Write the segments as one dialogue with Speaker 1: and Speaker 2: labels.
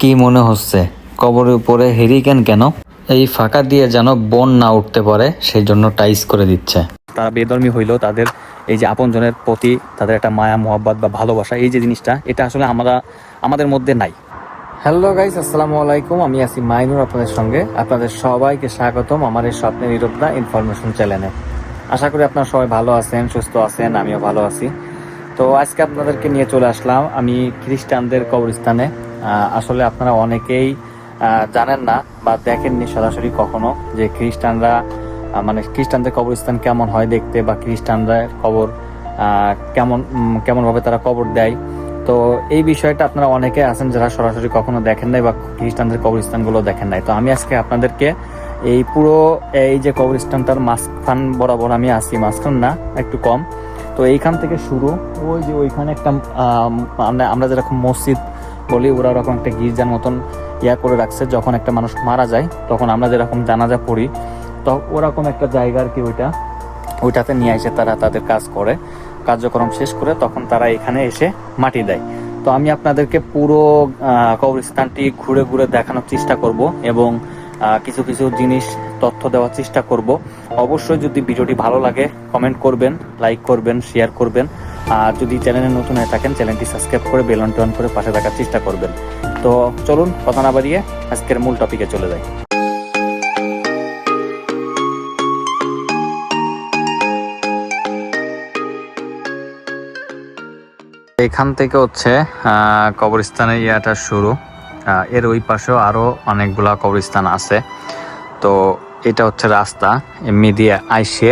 Speaker 1: কি মনে হচ্ছে? কবরের উপরে হেরিকেন কেন? এই ফাঁকা দিয়ে যেন বন না উঠতে পারে সেই জন্য টাইস করে দিচ্ছে।
Speaker 2: তারা বেধর্মী হইলেও তাদের এই যে আপনজনের প্রতি তাদের একটা মায়া মোহাব্বত বা ভালোবাসা এই যে জিনিসটা এটা আসলে আমরা আমাদের মধ্যে নাই। হ্যালো গাইস আসসালামু আলাইকুম। আমি আছি মাইনুর আপনাদের সঙ্গে। আপনাদের সবাইকে স্বাগতম আমার এই স্বপ্নের নিরবদা ইনফরমেশন চ্যানেলে। আশা করি আপনারা সবাই ভালো আছেন সুস্থ আছেন আমিও ভালো আছি। তো আজকে আপনাদেরকে নিয়ে চলে আসলাম আমি খ্রিস্টানদের কবরস্থানে। আসলে আপনারা অনেকেই জানেন না বা দেখেননি সরাসরি কখনো যে খ্রিস্টানরা মানে খ্রিস্টানদের কবরস্থান কেমন হয় দেখতে বা খ্রিস্টানরা কবর কেমন উম, কেমন ভাবে তারা কবর দেয়। তো এই বিষয়টা আপনারা অনেকে আছেন যারা সরাসরি কখনো দেখেন নাই বা খ্রিস্টানদের কবরস্থানগুলো দেখেন নাই। তো আমি আজকে আপনাদেরকে এই পুরো এই যে কবরস্থানটার মাঝখান বরাবর আমি আসি মাঝখান না একটু কম। তো এইখান থেকে শুরু ওই যে ওইখানে একটা আমরা আমরা যেরকম মসজিদ বলি, ওরা ওরকম একটা গির্জার মতন ইয়া করে রাখছে, যখন একটা মানুষ মারা যায়, তখন আমরা যেরকম জানাজা পড়ি, তো ওরকম একটা জায়গা আর কি ওইটা। ওইটাতে নিয়ে এসে তারা তাদের কাজ করে, কার্যক্রম শেষ করে তখন তারা এখানে এসে মাটি দেয়। তো আমি আপনাদেরকে পুরো কবরস্থানটি ঘুরে ঘুরে দেখানোর চেষ্টা করব এবং কিছু কিছু জিনিস, তথ্য দেওয়ার চেষ্টা করব। অবশ্যই যদি ভিডিওটি ভালো লাগে কমেন্ট করবেন লাইক করবেন শেয়ার করবেন। আর যদি চ্যানেলে নতুন হয়ে থাকেন, চ্যানেলটি সাবস্ক্রাইব করে বেল অন করে পাশে থাকার চেষ্টা করবেন। তো চলুন, কথা না বাড়িয়ে আজকের মূল টপিকে চলে যাই। এখান থেকে হচ্ছে কবরস্থানের ইয়াটা শুরু। এর ওই পাশেও আরও অনেকগুলা কবরস্থান আছে। তো এটা হচ্ছে রাস্তা এমনি দিয়ে আইসে।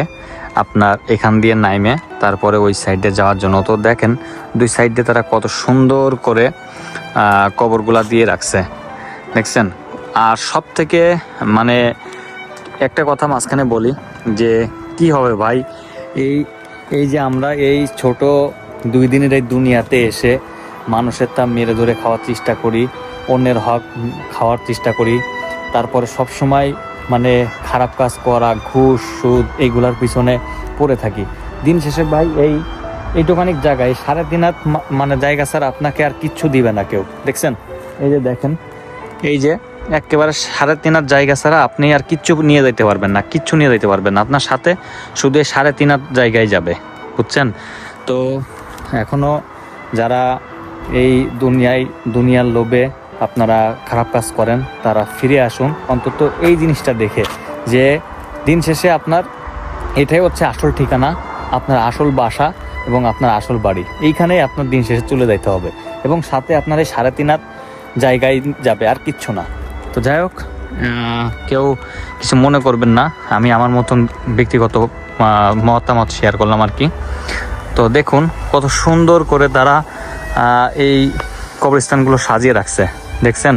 Speaker 2: আপনার এখান দিয়ে নাইমে, তারপরে ওই সাইডে যাওয়ার জন্য। তো দেখেন, দুই সাইডে তারা কত সুন্দর করে কবরগুলা দিয়ে রাখছে। দেখছেন? আর সব থেকে মানে একটা কথা মাঝখানে বলি, যে কি হবে ভাই? এই এই যে আমরা এই ছোট দুই দিনের এই দুনিয়াতে এসে মানুষের তা মেরে ধরে খাওয়ার চেষ্টা করি, অন্যের হক খাওয়ার চেষ্টা করি, তারপরে সব সময় মানে খারাপ কাজ করা, ঘুষ, সুদ এইগুলার পিছনে পড়ে থাকি। দিন শেষে ভাই এই এইটুখানিক জায়গায় হাত মা- মানে জায়গা স্যার আপনাকে আর কিচ্ছু দিবে না কেউ। দেখছেন? এই যে দেখেন, এই যে একেবারে সাড়ে তিন হাত জায়গা ছাড়া আপনি আর কিচ্ছু নিয়ে যেতে পারবেন না, কিচ্ছু নিয়ে যেতে পারবেন না। আপনার সাথে শুধু এই সাড়ে তিন হাত জায়গায় যাবে। বুঝছেন? তো এখনও যারা এই দুনিয়ায়, দুনিয়ার লোভে আপনারা খারাপ কাজ করেন, তারা ফিরে আসুন। অন্তত এই জিনিসটা দেখে যে দিন শেষে আপনার এটাই হচ্ছে আসল ঠিকানা, আপনার আসল বাসা এবং আপনার আসল বাড়ি। এইখানেই আপনার দিন শেষে চলে যাইতে হবে এবং সাথে আপনার এই সাড়ে তিন জায়গায় যাবে আর কিচ্ছু না। তো যাই হোক কেউ কিছু মনে করবেন না। আমি আমার মতন ব্যক্তিগত মতামত শেয়ার করলাম আর কি। তো দেখুন কত সুন্দর করে তারা এই কবরস্থানগুলো সাজিয়ে রাখছে। দেখছেন?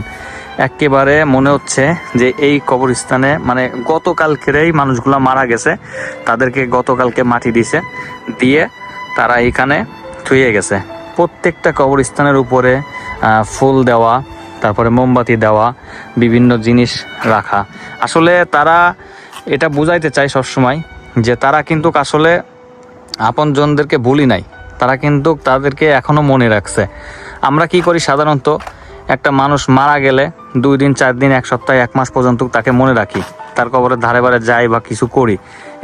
Speaker 2: একেবারে মনে হচ্ছে যে এই কবরস্থানে মানে গতকালকেরই মানুষগুলো মারা গেছে, তাদেরকে গতকালকে মাটি দিছে, দিয়ে তারা এখানে থুয়ে গেছে। প্রত্যেকটা কবরস্থানের উপরে ফুল দেওয়া, তারপরে মোমবাতি দেওয়া, বিভিন্ন জিনিস রাখা। আসলে তারা এটা বুঝাইতে চায় সবসময় যে তারা কিন্তু আসলে আপনজনদেরকে ভুলি নাই, তারা কিন্তু তাদেরকে এখনও মনে রাখছে। আমরা কি করি সাধারণত? একটা মানুষ মারা গেলে দুই দিন, চার দিন, এক সপ্তাহ, এক মাস পর্যন্ত তাকে মনে রাখি। তার কবরের ধারে বারে যাই বা কিছু করি।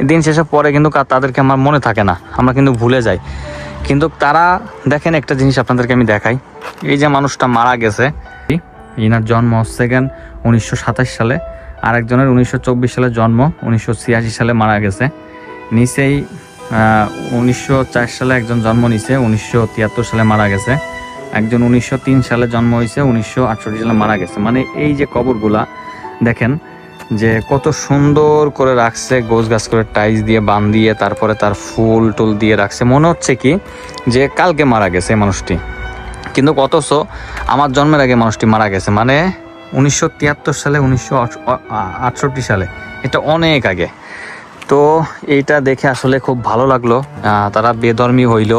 Speaker 2: দিন শেষে পরে কিন্তু তাদেরকে আমার মনে থাকে না। আমরা কিন্তু ভুলে যাই। কিন্তু তারা দেখেন একটা জিনিস আপনাদেরকে আমি দেখাই। এই যে মানুষটা মারা গেছে, ইনার জন্ম গেন উনিশশো সালে, আরেকজনের উনিশশো চব্বিশ সালে জন্ম, উনিশশো ছিয়াশি সালে মারা গেছে। নিচেই উনিশশো চার সালে একজন জন্ম নিছে, উনিশশো তিয়াত্তর সালে মারা গেছে। একজন উনিশশো তিন সালে জন্ম হয়েছে, উনিশশো আটষট্টি সালে মারা গেছে। মানে এই যে কবরগুলা, দেখেন যে কত সুন্দর করে রাখছে গোছ গাছ করে টাইস দিয়ে বান দিয়ে, তারপরে তার ফুল টুল দিয়ে রাখছে। মনে হচ্ছে কি যে কালকে মারা গেছে মানুষটি। কিন্তু অথচ আমার জন্মের আগে মানুষটি মারা গেছে। মানে উনিশশো তিয়াত্তর সালে, উনিশশো আটষট্টি সালে, এটা অনেক আগে। তো এইটা দেখে আসলে খুব ভালো লাগল। তারা বেধর্মী হইল।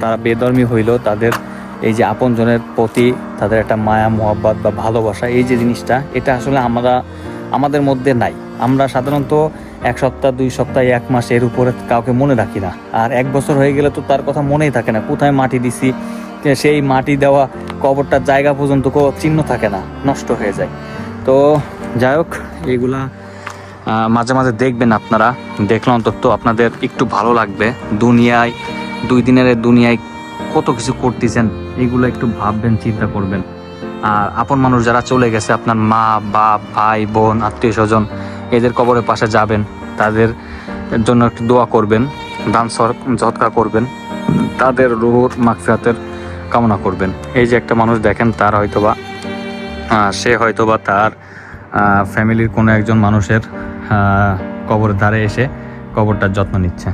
Speaker 2: তারা বেধর্মী হইল, তাদের এই যে আপনজনের প্রতি তাদের একটা মায়া, মোহাব্বত বা ভালোবাসা, এই যে জিনিসটা, এটা আসলে আমরা, আমাদের মধ্যে নাই। আমরা সাধারণত এক সপ্তাহ, দুই সপ্তাহ, এক মাস এর উপরে কাউকে মনে রাখি না। আর এক বছর হয়ে গেলে তো তার কথা মনেই থাকে না, কোথায় মাটি দিছি
Speaker 1: সেই মাটি দেওয়া কবরটার জায়গা পর্যন্ত কোনো চিহ্ন থাকে না, নষ্ট হয়ে যায়। তো যাই হোক, এগুলা মাঝে মাঝে দেখবেন আপনারা, দেখলে অন্তত আপনাদের একটু ভালো লাগবে। দুনিয়ায় দুই দিনের দুনিয়ায় কত কিছু করতেছেন এগুলো একটু ভাববেন চিন্তা করবেন। আর আপন মানুষ যারা চলে গেছে আপনার মা বাপ ভাই বোন আত্মীয় স্বজন এদের কবরের পাশে যাবেন তাদের জন্য একটু দোয়া করবেন দান সৎকা করবেন তাদের রুহুর মাগফিরাতের কামনা করবেন। এই যে একটা মানুষ দেখেন তার হয়তোবা সে হয়তোবা তার ফ্যামিলির কোনো একজন মানুষের আহ, কবরের ধারে এসে কবরটার যত্ন নিচ্ছে।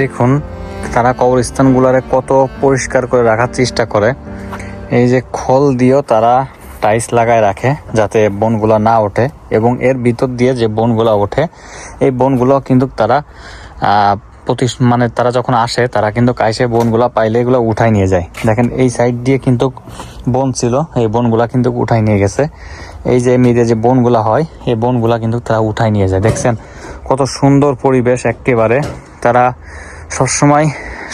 Speaker 1: দেখুন, তারা কবরস্থানগুলারে কত পরিষ্কার করে রাখার চেষ্টা করে। এই যে খোল দিয়েও তারা টাইলস লাগায় রাখে যাতে বনগুলা না ওঠে এবং এর ভিতর দিয়ে যে বনগুলা ওঠে, এই বনগুলো কিন্তু তারা প্রতি মানে তারা যখন আসে, তারা কিন্তু কাইসে বনগুলা পাইলে এগুলো উঠাই নিয়ে যায়। দেখেন, এই সাইড দিয়ে কিন্তু বন ছিল, এই বনগুলা কিন্তু উঠাই নিয়ে গেছে। এই যে এমনিতে যে বনগুলা হয়, এই বনগুলা কিন্তু তারা উঠাই নিয়ে যায়। দেখছেন, কত সুন্দর পরিবেশ একেবারে। তারা সবসময়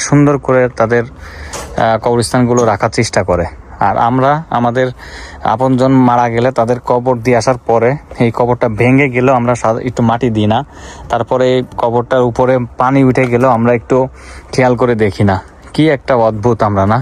Speaker 1: সুন্দর করে তাদের কবরস্থানগুলো রাখার চেষ্টা করে। আর আমরা আমাদের আপনজন মারা গেলে তাদের কবর দিয়ে আসার পরে এই কবরটা ভেঙে গেলেও আমরা একটু মাটি দিই না। তারপরে এই কবরটার উপরে পানি উঠে গেলেও আমরা একটু খেয়াল করে দেখি না। কি একটা অদ্ভুত আমরা না?